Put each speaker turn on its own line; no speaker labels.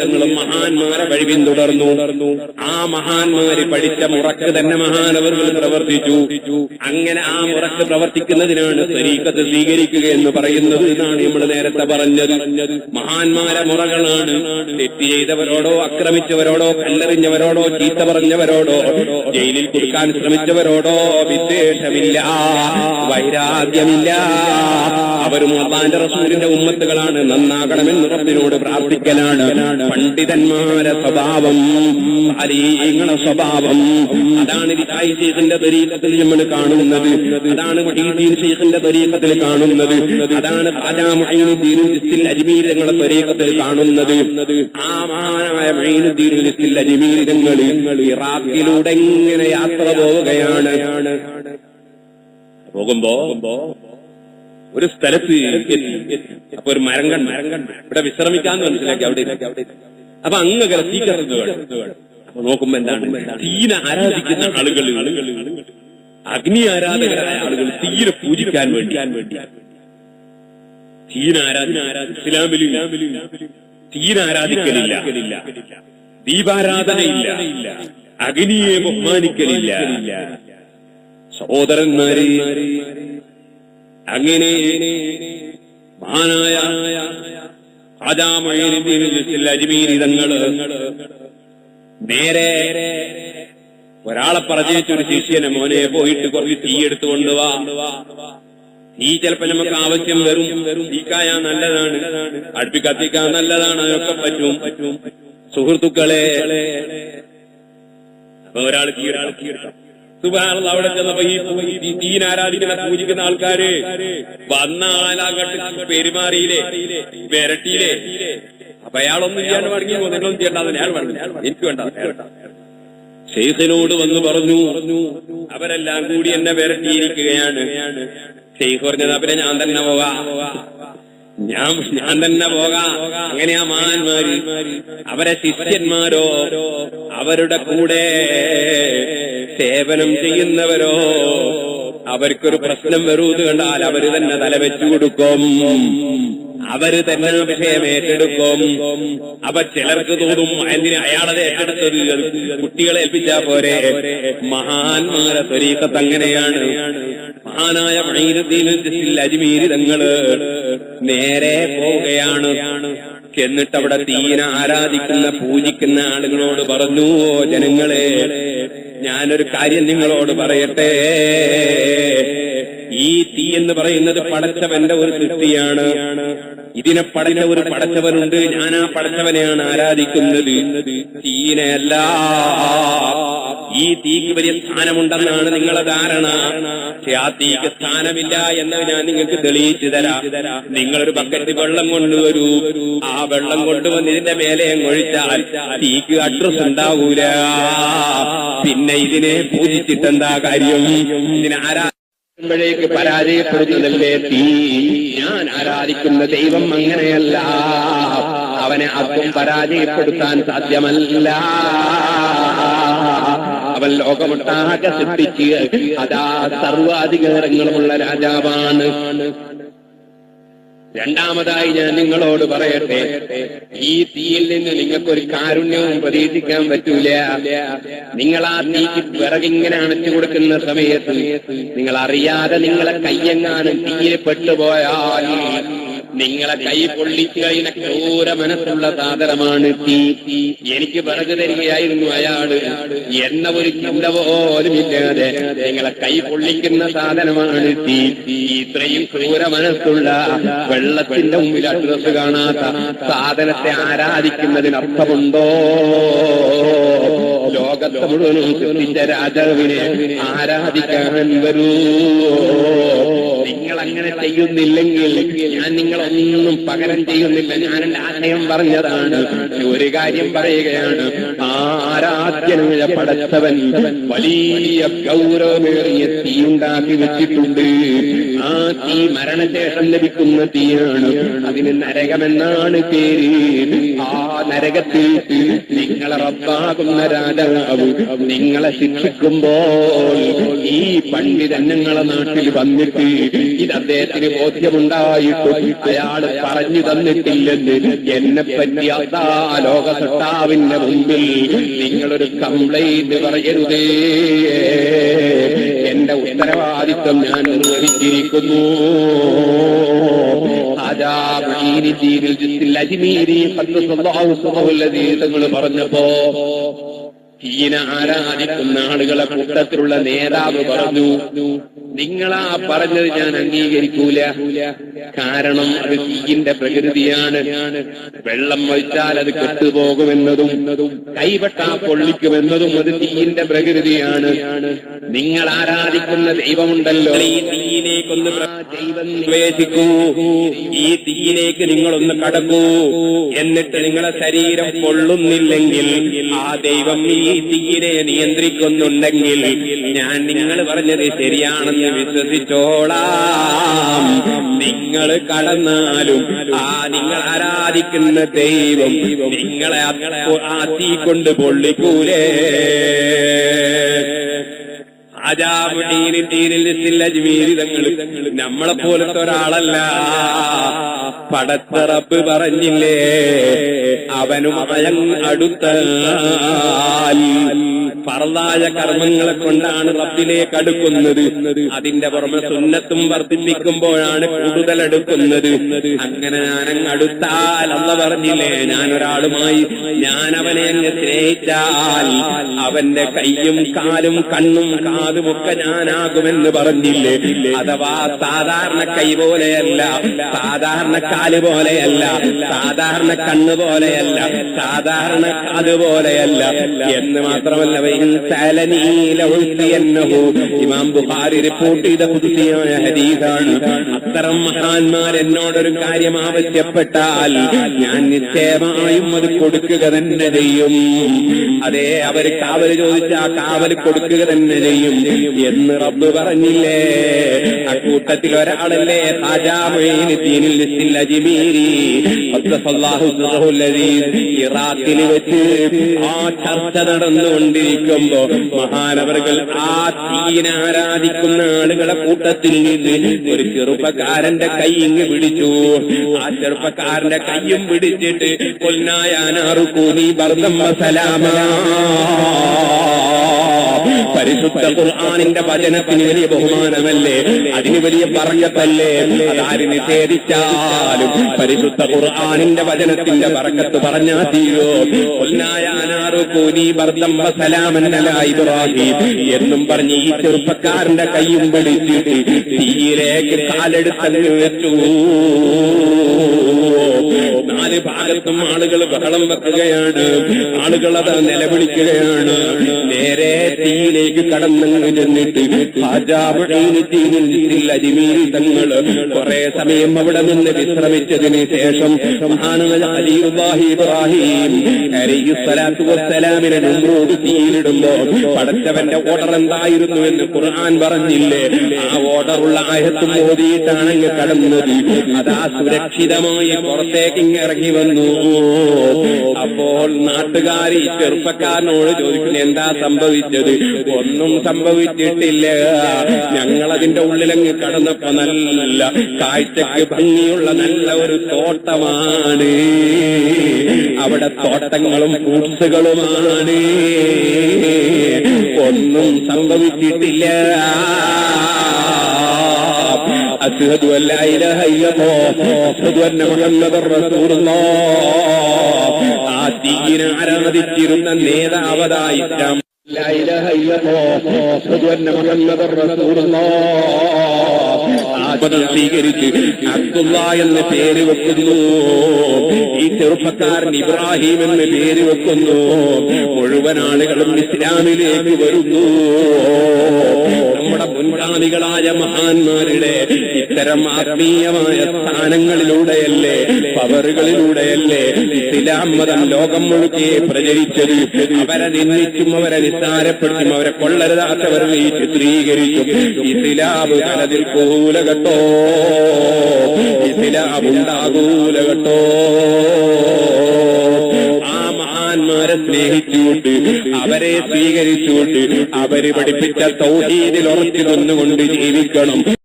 തങ്ങളും മഹാന്മാരെ വഴി പിന്തുടർന്നു ആ മഹാന്മാര് പഠിച്ച മുറക്ക് തന്നെ മഹാനവർകൾ പ്രവർത്തിച്ചു. അങ്ങനെ ആ മുറക്ക് പ്രവർത്തിക്കുന്നതിനാണ് തരീക്കത്ത് സ്വീകരിക്കുക എന്ന് പറയുന്നത് എന്നാണ് നമ്മൾ നേരത്തെ പറഞ്ഞത്. മഹാന്മാരെ മുറകളാണ്. തെറ്റ് ചെയ്തവരോടോ ആക്രമിച്ചവരോടോ കല്ലെറിഞ്ഞവരോടോ ചീത്ത പറഞ്ഞവരോടോ ജയിലിൽ കൊടുക്കാൻ ശ്രമിച്ചവരോടോ വിദ്വേഷമില്ല വൈരാഗ്യമില്ല. അവരും അള്ളാന്റെ റസൂലിന്റെ ഉമ്മത്തുകളാണ്. നന്നാകണമെന്ന് റബ്ബിനോട് പ്രാർത്ഥിക്കലാണ്. പണ്ഡിതന്മാരെ സ്വഭാവം അലീങ്ങളെ സ്വഭാവം അതാണ് വിതായി ശേഷന്റെ തരീക്കത്തിൽ നമ്മൾ കാണുന്നത്. അതാണ് മഹീദ്ദീൻ ശേഖന്റെ തരീക്കത്തിൽ കാണുന്നത്. അതാണ് ഖാജാ മഹീനുദ്ദീൻ ലിസ്റ്റിൽ അജ്മീർ ഞങ്ങളെ തരീക്കത്തിൽ കാണുന്നത് ആമാനമായ ലിസ്റ്റിൽ അജ്മീർ ഞങ്ങൾ ഇറാഖിലൂടെ ഇങ്ങനെ യാത്ര പോവുകയാണ്. പോകുമ്പോ ഒരു സ്ഥലത്ത് അപ്പൊ ഒരു മരം കണ്ട്. മരം കണ്ട് ഇവിടെ വിശ്രമിക്കാന്ന് മനസ്സിലാക്കി അവിടെ. അപ്പൊ അങ്ങ് തീക്കറുന്നത് അപ്പൊ നോക്കുമ്പോ എന്താണ്? തീന ആരാധിക്കുന്ന ആളുകൾ അഗ്നി ആരാധകരായ ആളുകൾ തീരെ പൂജിക്കാൻ വേണ്ടി. തീന ആരാധന തീന ആരാധിക്കലില്ല. ദീപാരാധനയില്ല. അഗ്നിയെ ബഹുമാനിക്കലില്ല. സഹോദരന്മാരെ അങ്ങനെ മഹാനായ അജ്മീരിതങ്ങൾ നേരെ ഒരാളെ പറഞ്ഞേച്ച ഒരു ശിഷ്യനെ മോനെ പോയിട്ട് കുറച്ച് തീ എടുത്തു കൊണ്ടുവാ. തീ ചിലപ്പോ നമുക്ക് ആവശ്യം വരും. തീക്കായ നല്ലതാണ്. അടുപ്പി കത്തിക്കാൻ നല്ലതാണ്. അതൊക്കെ പറ്റും. പറ്റും സുഹൃത്തുക്കളെ അപ്പൊ ഒരാൾ തീ ഒരാൾ തീ എടുക്കാം സുബാനുള്ള അവിടെ ചെന്നപ്പോ ഈ തീൻ ആരാധിക്കുന്ന പൂജിക്കുന്ന ആൾക്കാര് വന്ന ആളാകട്ട് പെരുമാറിയില്ലേ വിരട്ടിയില്ലേ അപ്പൊ അയാളൊന്നും ചെയ്യാണ്ട് മടങ്ങി നിങ്ങളൊന്നും ചെയ്യണ്ടാതെ അയാൾ പറഞ്ഞു എനിക്ക് വേണ്ട ശേഖനോട് വന്ന് പറഞ്ഞു അവരെല്ലാം കൂടി എന്നെ വിരട്ടിയിരിക്കുകയാണ് ഷെയ്ഖ് പറഞ്ഞത് അവരെ ഞാൻ തന്നെ പോകാം ഞാൻ ഞാൻ തന്നെ പോകാം. അങ്ങനെയാ മഹാന്മാര് അവരെ ശിഷ്യന്മാരോ അവരുടെ കൂടെ സേവനം ചെയ്യുന്നവരോ അവർക്കൊരു പ്രശ്നം വരൂത് കണ്ടാൽ അവർ തന്നെ തലവെച്ചു കൊടുക്കും. അവർ തന്നെ വിഷയം ഏറ്റെടുക്കും. അവ ചിലർക്ക് തോന്നും എന്തിന് അയാളത് ഏറ്റെടുത്തത്? കുട്ടികളെ ഏൽപ്പിച്ചാ പോരെ. മഹാന്മാരെ തൊരീക്കത്ത് അങ്ങനെയാണ്. മഹാനായ അജ്മീര് തങ്ങൾ നേരെ പോവുകയാണ്. എന്നിട്ട് അവിടെ തീന ആരാധിക്കുന്ന പൂജിക്കുന്ന ആളുകളോട് പറഞ്ഞു "ഓ ജനങ്ങളെ ഞാനൊരു കാര്യം നിങ്ങളോട് പറയട്ടെ. ഈ തീ എന്ന് പറയുന്നത് പടച്ചവന്റെ ഒരു സൃഷ്ടിയാണ്. ഇതിനെ പടച്ച ഒരു പടച്ചവനുണ്ട്. ഞാൻ ആ പടച്ചവനെയാണ് ആരാധിക്കുന്നത്. തീനയല്ല ഈ തീക്ക് വലിയ സ്ഥാനമുണ്ടെന്നാണ് നിങ്ങളെ ധാരണ. പക്ഷെ ആ തീക്ക് സ്ഥാനമില്ല എന്ന് ഞാൻ നിങ്ങൾക്ക് തെളിയിച്ചു തരാം. നിങ്ങളൊരു ബക്കറ്റ് വെള്ളം കൊണ്ടുവരൂ ആ വെള്ളം കൊണ്ടുവന്ന് ഇതിന്റെ മേലെ ഒഴിച്ചാൽ തീക്ക് അഡ്രസ് ഉണ്ടാവൂല. പിന്നെ ഇതിനെ പൂജിച്ചിട്ടെന്താ കാര്യം? ഇതിനെ ആരാ മ്പോഴേക്ക് പരാജയപ്പെടുന്നതല്ലേ തീ? ഞാൻ ആരാധിക്കുന്ന ദൈവം അങ്ങനെയല്ല. അവനെ അപ്പം പരാജയപ്പെടുത്താൻ സാധ്യമല്ല. അവൻ ലോകമൊട്ടാകെ സൃഷ്ടിച്ച് അതാ സർവാധികാരങ്ങളുമുള്ള രാജാവാണ്. രണ്ടാമതായി ഞാൻ നിങ്ങളോട് പറയട്ടെ ഈ തീയിൽ നിന്ന് നിങ്ങൾക്കൊരു കാരുണ്യവും പ്രതീക്ഷിക്കാൻ പറ്റൂല. നിങ്ങൾ ആ തീക്ക് വിറകിങ്ങനെ അണച്ചു കൊടുക്കുന്ന സമയത്ത് നിങ്ങൾ അറിയാതെ നിങ്ങളെ കയ്യെങ്ങാനും തീയിൽ പെട്ടുപോയാൽ നിങ്ങളെ കൈ പൊള്ളിക്കുക കഴിഞ്ഞ ക്രൂര മനസ്സുള്ള സാധനമാണ് തീ. എനിക്ക് പറഞ്ഞു തരികയായിരുന്നു അയാൾ. എന്ന ഒരു ചിന്ത പോലുമില്ലാതെ നിങ്ങളെ കൈ പൊള്ളിക്കുന്ന സാധനമാണ് തീ. ഇത്രയും ക്രൂര മനസ്സുള്ള വെള്ളത്തിന്റെ മുമ്പിൽ അഡ്രസ് കാണാത്ത സാധനത്തെ ആരാധിക്കുന്നതിന് അർത്ഥമുണ്ടോ ലോകത്തെ രാജാവിനെ ആരാധിക്കാൻ വരൂ. നിങ്ങൾ അങ്ങനെ ചെയ്യുന്നില്ലെങ്കിൽ ഞാൻ നിങ്ങളൊന്നും പകരം ചെയ്യുന്നില്ല. ഞാൻ എന്റെ ആശയം പറഞ്ഞതാണ്. ഒരു കാര്യം പറയുകയാണ്. ആരാധ്യനായ പടച്ചവൻ വലിയ ഗൗരവമേറിയ തീ ഉണ്ടാക്കി വെച്ചിട്ടുണ്ട്. ആ തീ മരണശേഷം ലഭിക്കുന്ന തീയാണ്. അതിന് നരകമെന്നാണ് പേര്. ആ നരകത്തിൽ നിങ്ങളെ റബ്ബാകുന്ന രാജാവ് നിങ്ങളെ ശിക്ഷിക്കുമ്പോൾ ഈ പണ്ഡിതൻ നിങ്ങളെ നാട്ടിൽ വന്നിട്ട് ഇത് അദ്ദേഹത്തിന് ബോധ്യമുണ്ടായിട്ടും അയാൾ പറഞ്ഞു തന്നിട്ടില്ലെന്ന് എന്നെ പറ്റി അതാ ലോകസട്ടാവിന്റെ മുമ്പിൽ നിങ്ങളൊരു കംപ്ലൈന്റ് പറയരുതേ. എന്റെ ഉത്തരവാദിത്വം ഞാൻ നിർവഹിച്ചിരിക്കുന്നു തങ്ങൾ പറഞ്ഞപ്പോ ഈന ആരാധിക്കുന്ന ആളുകളെ കൂട്ടത്തിലുള്ള നേതാവ് പറഞ്ഞു നിങ്ങളാ പറഞ്ഞത് ഞാൻ അംഗീകരിക്കൂല. കാരണം അത് തീയിന്റെ പ്രകൃതിയാണ്. വെള്ളം വഹിച്ചാൽ അത് കെട്ടുപോകുമെന്നതും കൈവെട്ടാ പൊള്ളിക്കുമെന്നതും അത് തീയിന്റെ പ്രകൃതിയാണ്. നിങ്ങൾ ആരാധിക്കുന്ന ദൈവമുണ്ടല്ലോ. ഈ തീയിലേക്കൊന്ന് ദൈവം പ്രവേശിക്കൂ ഈ തീയിലേക്ക് നിങ്ങളൊന്ന് കടക്കൂ. എന്നിട്ട് നിങ്ങളെ ശരീരം പൊള്ളുന്നില്ലെങ്കിൽ ആ ദൈവം ഈ തീയിലെ നിയന്ത്രിക്കുന്നുണ്ടെങ്കിൽ ഞാൻ നിങ്ങൾ പറഞ്ഞത് ശരിയാണെന്ന് വിശ്വസിച്ചോളാം. നിങ്ങൾ കടന്നാലും ആ നിങ്ങൾ ആരാധിക്കുന്ന ദൈവം നിങ്ങളെ ആ തീ കൊണ്ട് പൊള്ളിക്കൂലേ. അജാബുടീനിൽ നമ്മളെ പോലത്തെ ഒരാളല്ല. പടത്തറപ്പ് പറഞ്ഞില്ലേ? അവനും അയം അടുത്താൽ പറതായ കർമ്മങ്ങളെ കൊണ്ടാണ് റബ്ബിലേക്ക് അടുക്കുന്നത്. അതിന്റെ പുറമെ സുന്നത്തും വർദ്ധിപ്പിക്കുമ്പോഴാണ് കൂടുതൽ അടുക്കുന്നത്. അങ്ങനെ ഞാനങ്ങ് അടുത്താൽ അന്ന് പറഞ്ഞില്ലേ? ഞാൻ ഒരാളുമായി ഞാൻ അവനെ അങ്ങ് സ്നേഹിച്ചാൽ അവന്റെ കൈയും കാലും കണ്ണും കാതുമൊക്കെ ഞാനാകുമെന്ന് പറഞ്ഞില്ലേ? അഥവാ സാധാരണ കൈ പോലെയല്ല സാധാരണ കാൽ പോലെയല്ല സാധാരണ കണ്ണ് പോലെയല്ല സാധാരണ കാത് പോലെയല്ല എന്ന് മാത്രമല്ല ഇമാം ബുഖാരി റിപ്പോർട്ട് ചെയ്ത പുതുതിയായ ഹദീസാണ്. അത്തരം മഹാന്മാർ എന്നോടൊരു കാര്യം ആവശ്യപ്പെട്ടാൽ ഞാൻ നിശ്ചയമായും അത് കൊടുക്കുക തന്നെ ചെയ്യും. അതെ അവർ കാവൽ ചോദിച്ച കാവൽ കൊടുക്കുക തന്നെ ചെയ്യും. എന്ന് റബ്ബ് പറഞ്ഞില്ലേ? അക്കൂട്ടത്തിൽ ഒരാളല്ലേ ഇറാഖിൽ വെച്ച് ആ ചർച്ച നടന്നുകൊണ്ടിരിക്കുമ്പോ മഹാനവർകൾ ആ ആളുകളെ കൂട്ടത്തിൽ നിന്ന് ഒരു ചെറുപ്പക്കാരന്റെ കൈ ഇങ്ങ് പിടിച്ചു. ആ ചെറുപ്പക്കാരന്റെ കൈയും പിടിച്ചിട്ട് കൊല്ലായാനാറു കൂനി ഭർത്തമ്മ സലാമ. പരിശുദ്ധ ഖുർആാനിന്റെ വചനത്തിന് വലിയ ബഹുമാനമല്ലേ? അതിന് വലിയ പറക്കത്തല്ലേ അതാര് നിഷേധിച്ചാലും പരിശുദ്ധ ഖുർആാനിന്റെ വചനത്തിന്റെ പറക്കത്ത് പറഞ്ഞാ തീരോ? ഇബ്രാഹിം എന്നും പറഞ്ഞ് ഈ ചെറുപ്പക്കാരന്റെ കൈയും പിടിച്ചിട്ട് തീയിലേക്ക് കാലെടുത്തങ്ങ് വെച്ചു. നാല് ഭാഗത്തും ആളുകൾ ബഹളം വെക്കുകയാണ്. ആളുകൾ അത് നിലവിളിക്കുകയാണ്. നേരെ തീയിലേക്ക് കടന്നങ്ങ് ചെന്നിട്ട് അരിമീരി തങ്ങൾ കുറെ സമയം അവിടെ നിന്ന് വിശ്രമിച്ചതിന് ശേഷം ഇബ്രാഹിം പടച്ചവന്റെ ഓർഡർ എന്തായിരുന്നു എന്ന് ഖുർആൻ പറഞ്ഞില്ലേ? ആ ഓർഡറുള്ള ആയത്തും ഓതിയിട്ടാണ് ഇങ്ങ് കടന്നത്. അതാ സുരക്ഷിതമായി പുറത്തേക്ക് ഇറങ്ങി വന്നു. അപ്പോൾ നാട്ടുകാർ ഈ ചെറുപ്പക്കാരനോട് ചോദിക്കുന്നു എന്താ സംഭവിച്ചത്? ഒന്നും സംഭവിച്ചിട്ടില്ല. ഞങ്ങളതിന്റെ ഉള്ളിലങ്ങ് കടന്നപ്പോ നല്ല കാഴ്ചക്ക് ഭംഗിയുള്ള നല്ല ഒരു തോട്ടമാണ്. അവിടെ തോട്ടങ്ങളും ഫ്രൂട്ട്സുകളുമാണ്. ഒന്നും സംഭവിച്ചിട്ടില്ല. അസ്ഹദു ആ തീരാരാധിച്ചിരുന്ന ആരാധിച്ചിരുന്ന لا إله إلا الله أشهد أن محمد رسول الله ആത്മതം സ്വീകരിച്ച് അബ്ദുള്ള എന്ന പേര് വെക്കുന്നു. ഈ ചെറുപ്പക്കാരൻ ഇബ്രാഹിം എന്ന പേര് വെക്കുന്നു. മുഴുവൻ ആളുകളും ഇസ്ലാമിലേക്ക് വരുന്നു. നമ്മുടെ മുൻഗാമികളായ മഹാന്മാരുടെ ഇത്തരം ആത്മീയമായ സ്ഥാനങ്ങളിലൂടെയല്ലേ പവറുകളിലൂടെയല്ലേ ഇസ്ലാം മതം ലോകം മുഴുക്കെ പ്രചരിച്ചത്? അവരെ നിന്ദിച്ചും അവരെ നിസ്സാരപ്പെടുത്തും അവരെ കൊള്ളരുതാത്തവരെ ചിത്രീകരിച്ചും ഇസ്ലാം തലതിൽ കൂല കേട്ടോ ഇതില ഉണ്ടാകൂല കേട്ടോ. മഹാന്മാരെ സ്നേഹിച്ചുകൊണ്ട് അവരെ സ്വീകരിച്ചുകൊണ്ട് അവർ പഠിപ്പിച്ച സൗഹീദിൽ ഉറച്ചു നിന്നുകൊണ്ട് ജീവിക്കണം.